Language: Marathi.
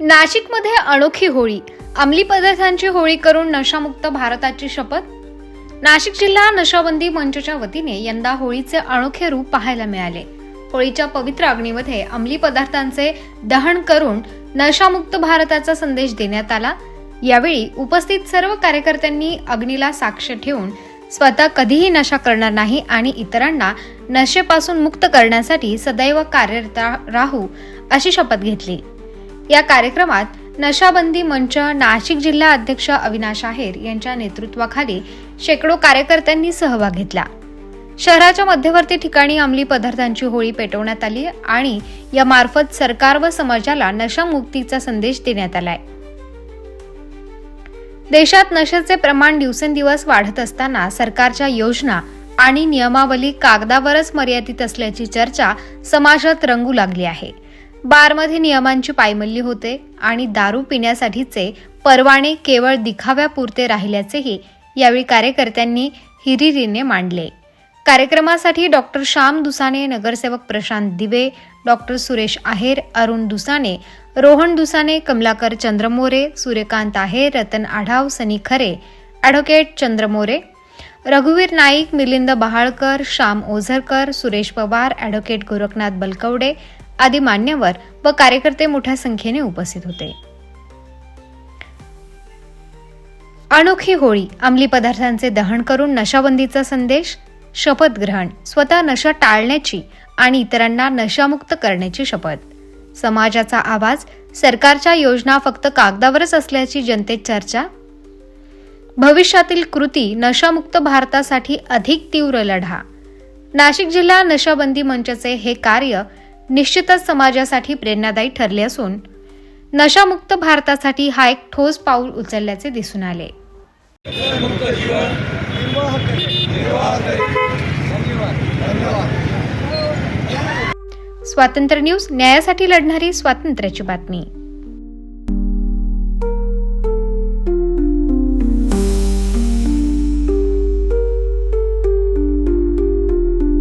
नाशिकमध्ये अनोखी होळी. अंमली पदार्थांची होळी करून नशामुक्त भारताची शपथ? नाशिक जिल्हा नशाबंदी मंचच्या वतीने यंदा होळीचे अनोखे रूप पाहायला मिळाले. होळीच्या पवित्र अग्नीमध्ये अंमली पदार्थांचे दहन करून नशामुक्त भारताचा संदेश देण्यात आला. यावेळी उपस्थित सर्व कार्यकर्त्यांनी अग्नीला साक्ष ठेवून स्वतः कधीही नशा करणार नाही आणि इतरांना नशेपासून मुक्त करण्यासाठी सदैव कार्यरत राहू अशी शपथ घेतली. या कार्यक्रमात नशाबंदी मंच नाशिक जिल्हा अध्यक्ष अविनाश आहेर यांच्या नेतृत्वाखाली शेकडो कार्यकर्त्यांनी सहभाग घेतला. शहराच्या मध्यवर्ती ठिकाणी अंमली पदार्थांची होळी पेटवण्यात आली आणि यामार्फत सरकार व समाजाला नशामुक्तीचा संदेश देण्यात आलाय. देशात नशेचे प्रमाण दिवसेंदिवस वाढत असताना सरकारच्या योजना आणि नियमावली कागदावरच मर्यादित असल्याची चर्चा समाजात रंगू लागली आहे. बारमध्ये नियमांची पायमल्ली होते आणि दारू पिण्यासाठीचे परवाने केवळ दिखाव्यापुरते राहिल्याचेही यावेळी कार्यकर्त्यांनी हिरिरीने मांडले. कार्यक्रमासाठी डॉक्टर श्याम दुसाने नगरसेवक प्रशांत दिवे डॉक्टर सुरेश आहेर अरुण दुसाने रोहन दुसाने कमलाकर चंद्रमोरे सूर्यकांत आहेर रतन आढाव सनी खरे ॲडव्होकेट चंद्रमोरे रघुवीर नाईक मिलिंद बहाळकर श्याम ओझरकर सुरेश पवार ॲडव्होकेट गोरखनाथ बलकवडे आदी मान्यवर व कार्यकर्ते मोठ्या संख्येने उपस्थित होते. अनोखी होळी अंमली पदार्थांचे दहन करून नशाबंदीचा संदेश शपथ ग्रहण स्वतः नशा टाळण्याची आणि इतरांना नशामुक्त करण्याची शपथ. समाजाचा आवाज सरकारच्या योजना फक्त कागदावरच असल्याची जनतेत चर्चा? भविष्यातील कृती नशामुक्त भारतासाठी अधिक तीव्र लढा. नाशिक जिल्हा नशाबंदी मंचचे हे कार्य निश्चितच समाजासाठी प्रेरणादायी ठरले असून नशामुक्त भारतासाठी हा एक ठोस पाऊल उचलल्याचे दिसून आले. स्वातंत्र्य न्यूज न्यायासाठी लढणारी स्वातंत्र्याची बातमी.